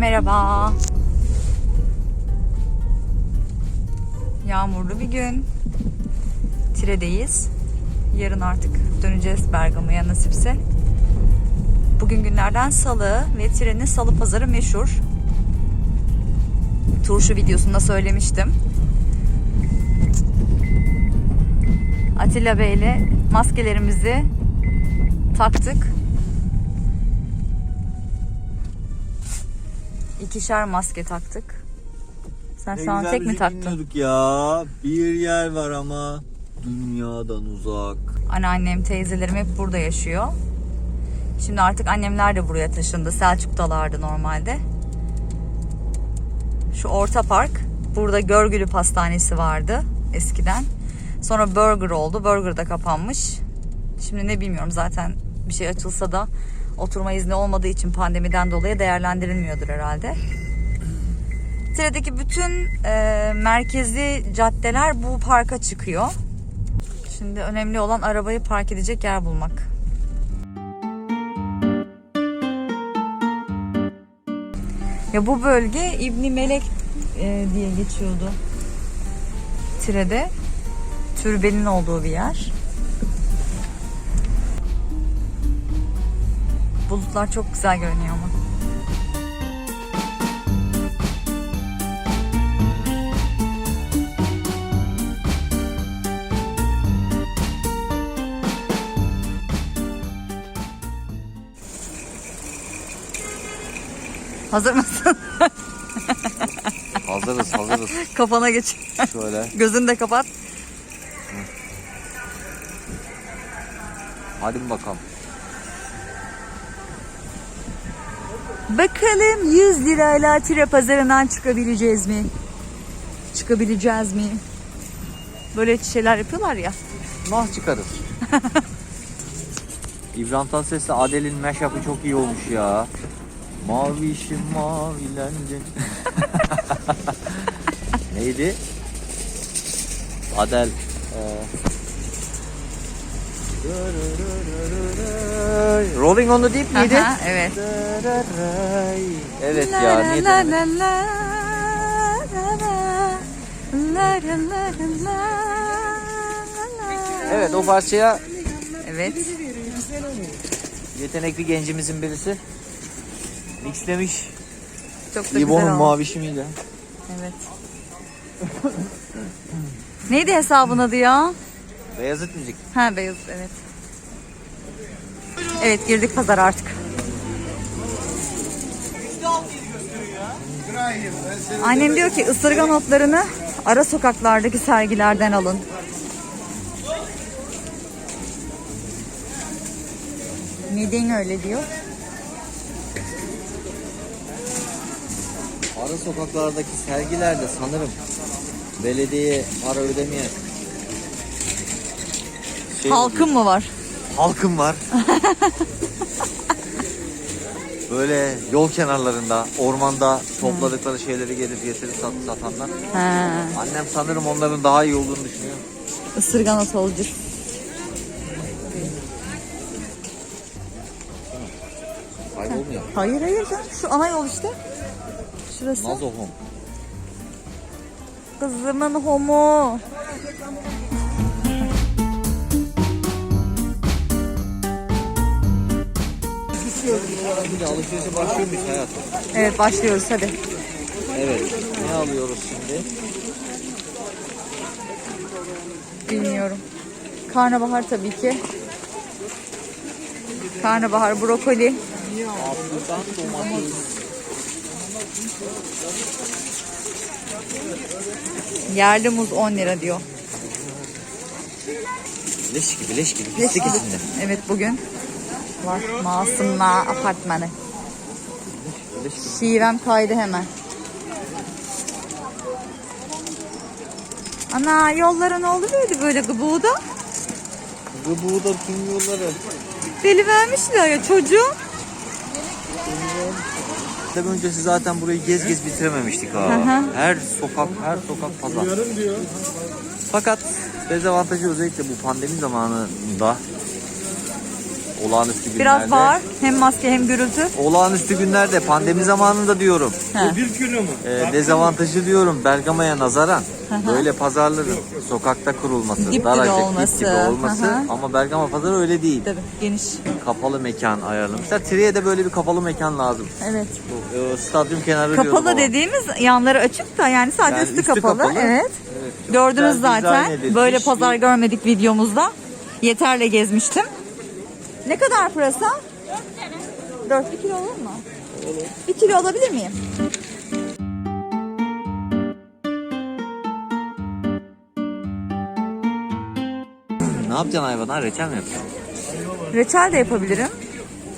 merhaba. Yağmurlu bir gün. Tire'deyiz. Yarın artık döneceğiz Bergama'ya nasipse. Bugün günlerden salı ve Tire'nin salı pazarı meşhur. Turşu videosunda söylemiştim. Atilla Bey ile maskelerimizi taktık. İkişer maske taktık. Sen şu an tek mi taktın? ya. Bir yer var ama dünyadan uzak. Anneannem, teyzelerim hep burada yaşıyor. Şimdi artık annemler de buraya taşındı. Selçuk'talardı normalde. Şu Orta Park. Burada Görgülü Pastanesi vardı eskiden. Sonra Burger oldu. Burger da kapanmış. Şimdi ne bilmiyorum zaten bir şey açılsa da oturma izni olmadığı için pandemiden dolayı değerlendirilmiyordur herhalde. Tire'deki bütün e, merkezi caddeler bu parka çıkıyor. Şimdi önemli olan arabayı park edecek yer bulmak. Ya bu bölge İbni Melek e, diye geçiyordu. Tire'de türbenin olduğu bir yer. Bulutlar çok güzel görünüyor ama. Hazır mısın? Hazırız hazırız. Kafana geç. Şöyle. Gözünü de kapat. Hadi bakalım. Bakalım 100 lirayla tire pazarından çıkabileceğiz mi? Çıkabileceğiz mi? Böyle şeyler yapıyorlar ya. Nah çıkarız. İbrahim Tatlıses'le Adele'nin meşapı çok iyi olmuş ya. Mavi işim mavilendi. Neydi? Adel. e, Rolling on the Deep miydi? Aha, evet. Evet ya niye dönmedi? Evet o parçaya Evet. yetenekli gencimizin birisi mixlemiş. Çok da güzel İbo'nun olmuş. mavişi? Evet. Neydi hesabın adı ya? Beyazıt müzik. Ha beyaz evet. Evet girdik pazar artık. Annem diyor ki ısırgan otlarını ara sokaklardaki sergilerden alın. Neden öyle diyor? Ara sokaklardaki sergilerde sanırım belediyeye para ödemeyen şey Halkın mı var? halkım var. Böyle yol kenarlarında, ormanda topladıkları şeyleri gelip getirip sat, satanlar. Ha, Annem sanırım onların daha iyi olduğunu düşünüyor. ısırgan otu olucu. Kaybolmuyor. Hayır hayır canım şu ana yol işte. Şurası. Nazohom. Kızımın homu. Şimdi alışverişe başlıyor muyuz hayatım? Evet başlıyoruz hadi. Evet. Ne alıyoruz şimdi? Bilmiyorum. Karnabahar tabii ki. Karnabahar, brokoli. Patlıcan, domates. Yerli muz 10 lira diyor. Leş gibi, leş gibi. Pislik içinde. Evet bugün var Masumla apartmanı. Şivem kaydı hemen. Ana yollara ne oldu böyle böyle gıbuğda? Gıbuğu da tüm yolları. Deli vermişler ya çocuğu. Tabii öncesi zaten burayı gez gez bitirememiştik ha. Her sokak, her sokak pazar. Fakat dezavantajı özellikle bu pandemi zamanında olağanüstü günlerde. Biraz bağır. Hem maske hem gürültü. Olağanüstü günlerde pandemi zamanında diyorum. He. Bir kilo mu? Ee, dezavantajı diyorum Bergama'ya nazaran böyle pazarların sokakta kurulması, Dip daracık olması. dip dibe olması ama Bergama pazarı öyle değil. Tabii geniş. Kapalı mekan ayarlamışlar. Tri'ye de böyle bir kapalı mekan lazım. Evet. Bu, e, stadyum kenarı diyorum Kapalı dediğimiz yanları açık da yani sadece Yani üstü, üstü kapalı. kapalı. Evet. Evet, Gördünüz zaten. Böyle bir- pazar görmedik videomuzda. Yeterle gezmiştim. Ne kadar pırasa? 4 bir kilo olur mu? Olur. Bir kilo alabilir miyim? Ne yapacaksın hayvana? Reçel mi yapacaksın? Reçel de yapabilirim.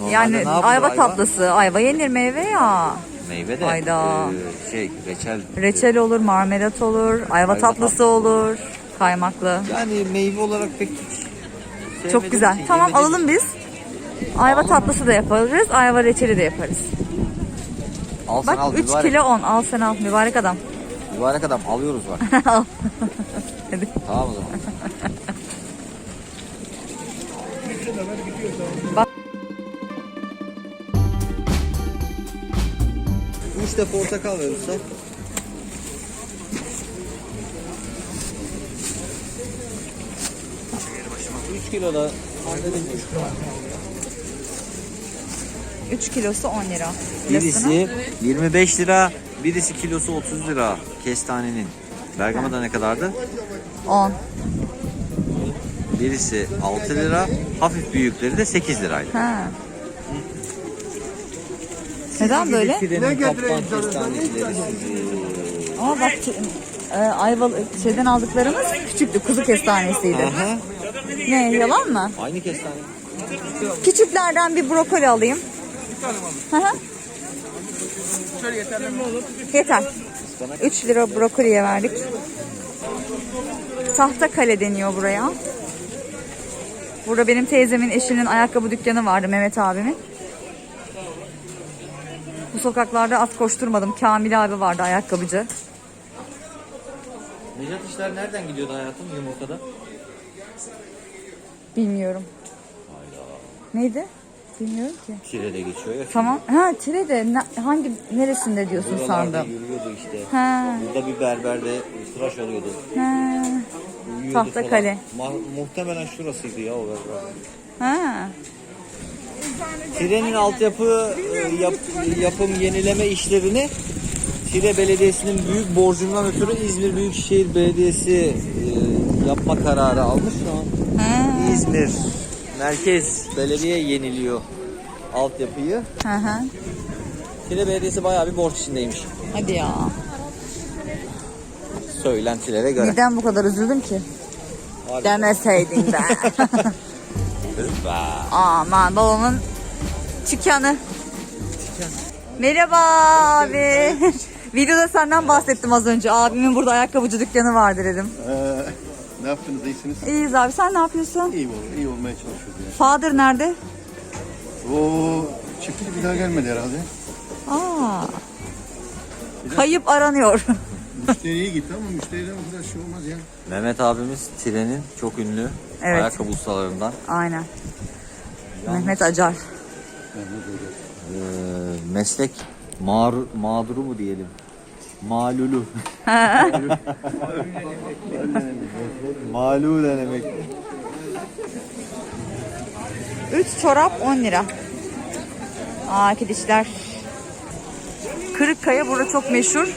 Normalde yani ayva hayvan? tatlısı. Ayva yenir meyve ya. Meyve de Hayda. e, şey reçel. Reçel olur, marmelat olur, ayva, Ayva tatlısı tatlısı. olur. Kaymaklı. Yani meyve olarak pek Çok güzel. için Tamam yemediğim alalım biz. Ayva tatlısı da yaparız, ayva reçeli de yaparız. Al sen al Bak 3 mübarek. kilo 10. Al sen al mübarek adam. Mübarek adam alıyoruz bak. al. Hadi. tamam o zaman. Üç de portakal ver usta. Üç kilo da 3 kilosu 10 lira. Birisi 25 lira, birisi kilosu 30 lira kestanenin. Bergama'da ne kadardı? 10. Birisi 6 lira, hafif büyükleri de 8 liraydı. Ha. Neden böyle? Ne kestaneleri Ama bak e, ayvalı şeyden aldıklarımız küçüktü. Kuzu kestanesiydi. Aha, Ne yalan mı? aynı kestane. Küçüklerden bir brokoli alayım. Hı hı. Yeter. 3 lira brokoliye verdik. Tahta kale deniyor buraya. Burada benim teyzemin eşinin ayakkabı dükkanı vardı Mehmet abimin. Bu sokaklarda az koşturmadım. Kamil abi vardı ayakkabıcı. Necat işler nereden gidiyordu hayatım yumurtada? Bilmiyorum. Neydi? Bilmiyorum ki. Tire'de geçiyor ya. Tamam. Ha Tire'de ne- hangi neresinde diyorsun Buralarda sandım. yürüyordu işte. Ha. Burada bir berberde tıraş oluyordu. Ha. Uyuyordu Tahta falan. kale. Muhtemelen şurasıydı ya o berber. Ha. Tire'nin altyapı e, yap, yapım yenileme işlerini Tire Belediyesi'nin büyük borcundan ötürü İzmir Büyükşehir Belediyesi e, yapma kararı almış an. Ha. İzmir Merkez Belediye yeniliyor altyapıyı. Hı hı. Tire Belediyesi bayağı bir borç içindeymiş. Hadi ya. Söylentilere göre. Neden bu kadar üzüldüm ki? Harbi. Demeseydin be. Aman babamın dükkanı. Merhaba abi. Videoda senden bahsettim az önce. Abimin burada ayakkabıcı dükkanı vardı dedim. Ee, ne yaptınız? İyisiniz? İyiyiz abi sen ne yapıyorsun? İyi olur. iyi olmaya çalışıyoruz yani. Father nerede? O çıktı bir daha gelmedi herhalde. Aa. Kayıp aranıyor. Müşteriye gitti ama müşteriden o kadar şey olmaz ya. Mehmet abimiz Tire'nin çok ünlü Evet. ayakkabı ustalarından. Aynen. Mehmet Acar. Ee, meslek mağru, mağduru mu diyelim? Malulu. Malu ne demek? 3 çorap 10 lira. Aa arkadaşlar. Kırıkkaya burada çok meşhur.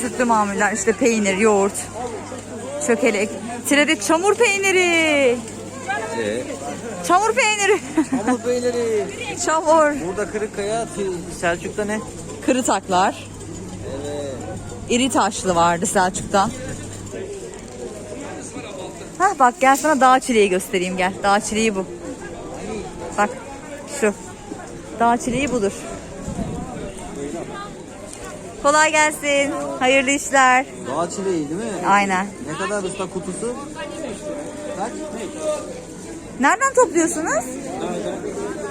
Sütlü mamuller işte peynir, yoğurt, çökelek. Tire'de çamur peyniri. Ee, Çamur peyniri. Pamuk peyniri. çamur. Burada Kırıkkaya, Selçuk'ta ne? Kırıtaklar. İri taşlı vardı Selçuk'ta. Hah bak gel sana dağ çileği göstereyim gel. Dağ çileği bu. Bak şu. Dağ çileği budur. Kolay gelsin. Hayırlı işler. Dağ çileği değil mi? Aynen. Ne kadar usta kutusu? Kaç? Nereden topluyorsunuz?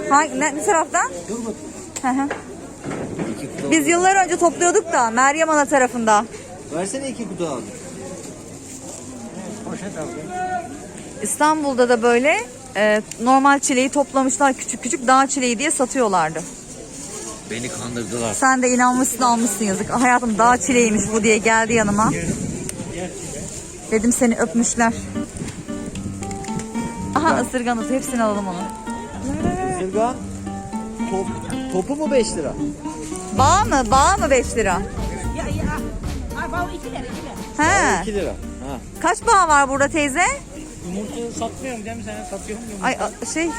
Hangi, ne, ne taraftan? Hı hı. Biz yıllar önce topluyorduk da Meryem Ana tarafında. Versene iki kutu abi. İstanbul'da da böyle e, normal çileği toplamışlar küçük küçük dağ çileği diye satıyorlardı. Beni kandırdılar. Sen de inanmışsın almışsın yazık. Hayatım dağ çileğiymiş bu diye geldi yanıma. Dedim seni öpmüşler. Aha ısırgan otu hepsini alalım onu. Sırgan top, topu mu 5 lira? Bağ mı? Bağ mı 5 lira? Ya ya. Ha baba iki lira iki lira. He. 2 lira. Ha. Kaç bağ var burada teyze? Yumurta satmıyorum değil mi sen? Satıyorum yumurta. Ay a- şey.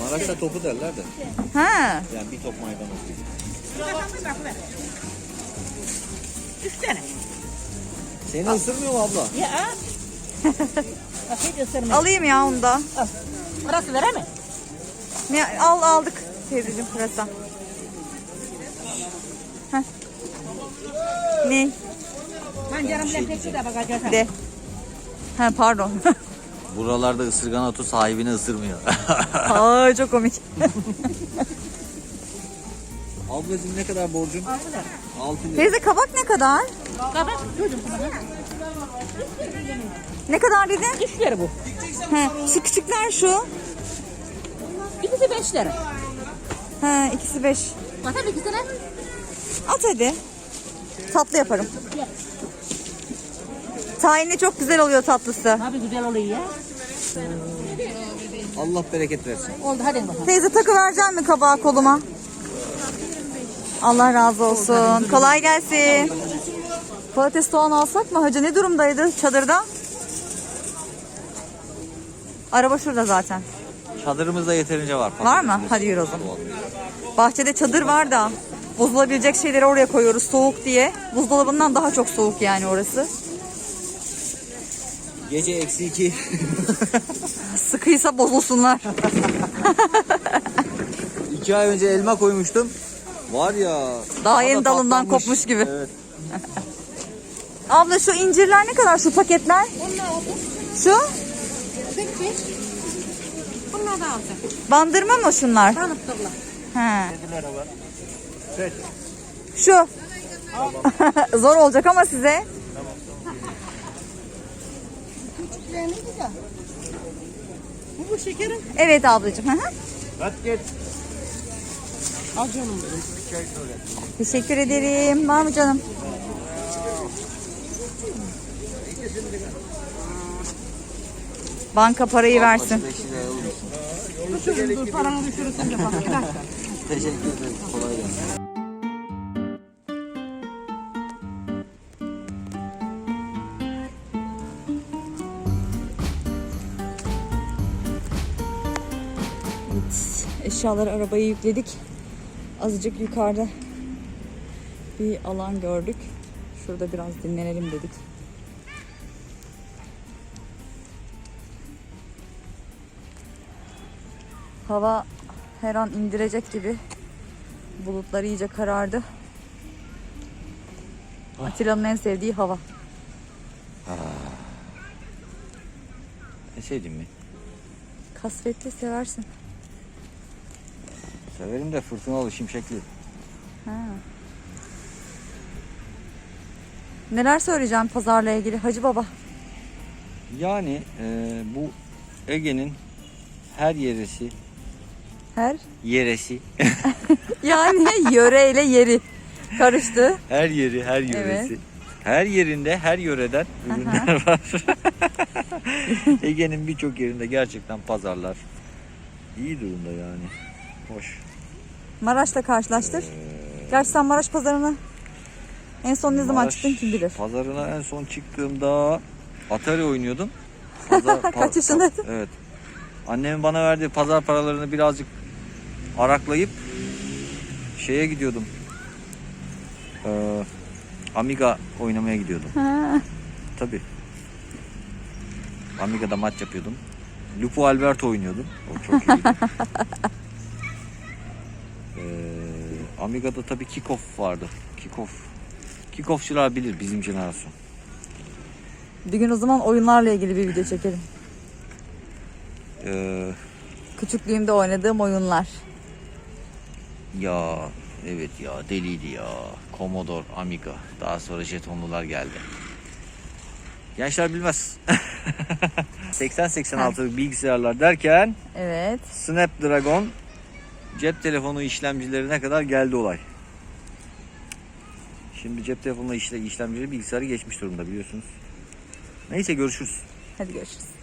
Maraş'ta topu derler de. Ha. Yani bir top maydanoz gibi. Üç tane. Seni ısırmıyor mu abla? Ya. Bak hiç ısırmıyor. Alayım ya onu da. Al. Parası veremem. Ne, al aldık teyzeciğim pırasa. Ne? Pancarım de bakacağız. De. Ha pardon. Buralarda ısırgan otu sahibini ısırmıyor. Aa çok komik. Ablacığım ne kadar borcun? 6 lira. Teyze kabak ne kadar? Kabak çocuğum. Ne kadar dedin? Üç lira bu. He, şu küçükler şu. İkisi beş lira. He, ikisi beş. Bak hadi ikisi lira. At hadi. Tatlı yaparım. Yap. Tahinli çok güzel oluyor tatlısı. Abi güzel oluyor ya. Allah bereket versin. Oldu hadi bakalım. Teyze takı verecek mi kabağı koluma? Allah razı olsun. Kolay gelsin. Patates soğan alsak mı? Hacı ne durumdaydı çadırda? Araba şurada zaten. Çadırımızda yeterince var. Var mı? Hadi yürü o zaman. Bahçede çadır var da bozulabilecek şeyleri oraya koyuyoruz soğuk diye. Buzdolabından daha çok soğuk yani orası. Gece eksi 2. Sıkıysa bozulsunlar. 2 ay önce elma koymuştum. Var ya. Daha da yeni dalından tatlanmış. kopmuş gibi. Evet. Abla şu incirler ne kadar şu paketler? Şu? Bunlar da alacak. Bandırma mı şunlar? Tanıttıklar. He. Şu. Zor olacak ama size. Bu bu şekerim. Evet ablacığım. Hı hı. Al canım. Teşekkür ederim. Var mı canım? Banka parayı versin. 5 liraya alır mısın? Dur paranı düşürürsün de bak. Bir dakika. Teşekkür ederim. Kolay gelsin. Eşyaları arabaya yükledik. Azıcık yukarıda bir alan gördük. Şurada biraz dinlenelim dedik. Hava her an indirecek gibi. Bulutlar iyice karardı. Atilla'nın en sevdiği hava. Ne sevdin mi? Kasvetli seversin. Severim de fırtınalı, şimşekli. Neler söyleyeceğim pazarla ilgili Hacı Baba? Yani e, bu Ege'nin her yeresi, Her yeresi, yani yöreyle yeri karıştı. her yeri, her yöresi. Her yerinde, her yöreden ürünler var. Ege'nin birçok yerinde gerçekten pazarlar iyi durumda yani. Hoş. Maraş'la karşılaştır. Gerçi sen Maraş pazarına en son ne zaman Maraş çıktın kim bilir. Pazarına en son çıktığımda Atari oynuyordum. Pazar, pa- Kaç yaşındaydın? Evet. Annemin bana verdiği pazar paralarını birazcık araklayıp şeye gidiyordum. Ee, Amiga oynamaya gidiyordum. Tabii. Amiga'da maç yapıyordum. Lupo Alberto oynuyordum. O çok iyiydi. Amiga'da tabii Kickoff vardı. Kickoff. Kickoffçular bilir bizim jenerasyon. Bir gün o zaman oyunlarla ilgili bir video çekelim. Ee, Küçüklüğümde oynadığım oyunlar. ya evet ya deliydi ya. Commodore, Amiga. Daha sonra jetonlular geldi. Gençler bilmez. 80-86 bilgisayarlar derken Evet. Snapdragon cep telefonu işlemcilerine kadar geldi olay. Şimdi cep telefonu işle, işlemcileri bilgisayarı geçmiş durumda biliyorsunuz. Neyse görüşürüz. Hadi görüşürüz.